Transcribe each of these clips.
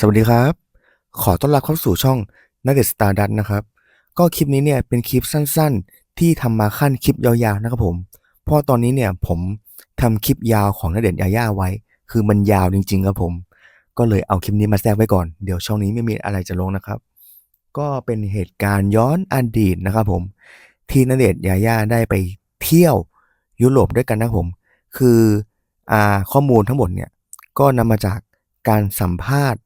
สวัสดีครับ ขอต้อนรับเข้าสู่ช่องนักเด t สตาร์ดัตนะครับ ก็คลิปนี้เนี่ยเป็นคลิปสั้นๆ ที่ทำมาขั้นคลิปยาวๆนะครับผม เพราะตอนนี้เนี่ยผมทำคลิปยาวของนักเดชยาย่าไว้ คือมันยาวจริงๆครับผม ก็เลยเอาคลิปนี้มาแทรกไว้ก่อน เดี๋ยวช่องนี้ไม่มีอะไรจะลงนะครับ ก็เป็นเหตุการณ์ย้อนอดีตนะครับผม ที่ณเดชน์ยาย่าได้ไปเที่ยวยุโรปด้วยกันนะครับผม คืออ่าข้อมูลทั้งหมดเนี่ยก็นำมาจากการสัมภาษณ์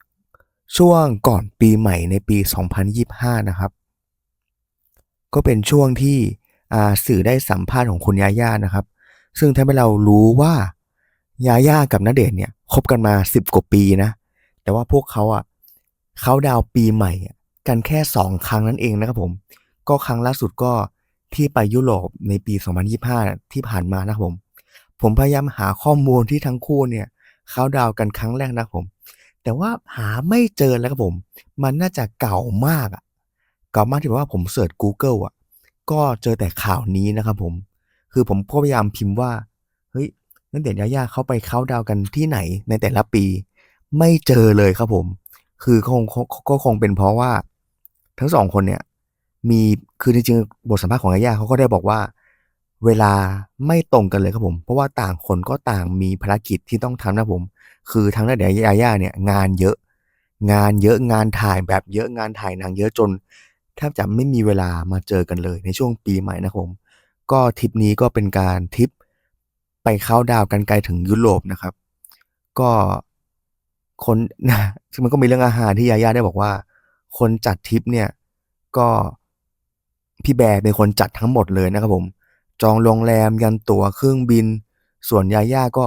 ช่วงก่อนปีใหม่ในปี 2025 นะครับ ก็เป็นช่วงที่สื่อได้สัมภาษณ์ของคุณยาย่านะครับ ซึ่งทำให้เรารู้ว่ายาย่ากับณเดชน์เนี่ยคบกันมา 10 กว่าปีนะ แต่ว่าพวกเขาอะเขาดาวปีใหม่กันแค่ 2 ครั้งนั่นเองนะครับผม ก็ครั้งล่าสุดก็ที่ไปยุโรปในปี 2025 ที่ผ่านมานะครับผม ผมพยายามหาข้อมูลที่ทั้งคู่เนี่ยเขาดาวกันครั้งแรกนะครับผม แต่ว่าหาไม่เจอแล้วครับผม มันน่าจะเก่ามากอะเก่ามากที่แบบว่าผมเสิร์ช Google อะ ก็เจอแต่ข่าวนี้นะครับผม คือผมพยายามพิมพ์ว่า เฮ้ยนั่นเด็กยาย่าเขาไปเข้าดาวกันที่ไหนในแต่ละปี ไม่เจอเลยครับผม คือคงก็คงเป็นเพราะว่า ทั้งสองคนเนี่ย มีคือจริงๆบทสัมภาษณ์ของยาย่าเขาก็ได้บอกว่า เวลาไม่ตรงกันเลยครับผม เพราะว่าต่างคนก็ต่างมีภารกิจที่ต้องทำนะครับผม คือทั้งนักเดชน์ยาย่าเนี่ยงานเยอะ งานเยอะงานถ่ายแบบเยอะงานถ่ายหนังเยอะจนแทบจะไม่มีเวลามาเจอกันเลยในช่วงปีใหม่นะครับผมก็ทริปนี้ก็เป็นการทริปไปเข้าดาวกันไกลถึงยุโรปนะครับ ก็คนนะซึ่งมันก็มีเรื่องอาหารที่ยาย่าได้บอกว่า คนจัดทริปเนี่ยก็พี่แบร์เป็นคนจัดทั้งหมดเลยนะครับผม จองโรงแรมยันตั๋วเครื่องบิน ส่วนยาย่าก็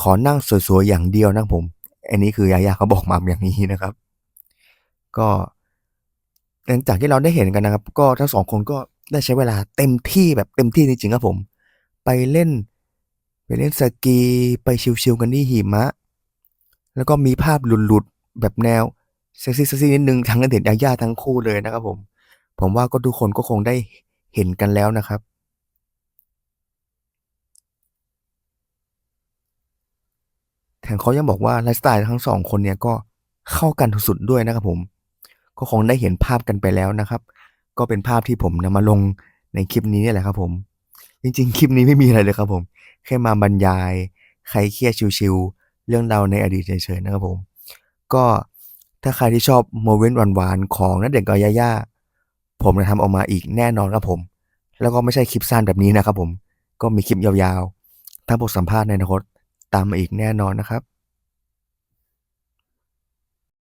ขอนั่งสวยๆอย่างเดียวนะผม อันนี้คือยาย่าเขาบอกมาอย่างนี้นะครับ ก็หลังจากที่เราได้เห็นกันนะครับ ก็ทั้งสองคนก็ได้ใช้เวลาเต็มที่แบบเต็มที่จริงๆครับผม ไปเล่น ไปเล่นสกีไปชิลๆกันที่หิมะ แล้วก็มีภาพหลุดๆแบบแนวเซ็กซี่เซ็กซี่นิดนึงทั้งเดชน์ยาย่าทั้งคู่เลยนะครับผม ผมว่าก็ทุกคนก็คงได้เห็นกันแล้วนะครับ แถ มเขายังบอกว่าไลฟ์สไตล์ทั้งสองคนเนี่ยก็เข้ากันสุดๆด้วยนะครับผม ก็คงได้เห็นภาพกันไปแล้วนะครับ ก็เป็นภาพที่ผมนำมาลงในคลิปนี้นี่แหละครับผม จริงๆ คลิปนี้ไม่มีอะไรเลยครับผม แค่มาบรรยาย ใครเครียดชิวๆเรื่องราวในอดีตเฉยๆนะครับผม ก็ถ้าใครที่ชอบโมเมนต์หวานๆของนัดเด็กกับยาย่าผมจะทำออกมาอีกแน่นอนครับผม แล้วก็ไม่ใช่คลิปสั้นแบบนี้นะครับผม ก็มีคลิปยาวๆทั้งบทสัมภาษณ์ในอนาคต ตามมาอีกแน่นอนนะครับ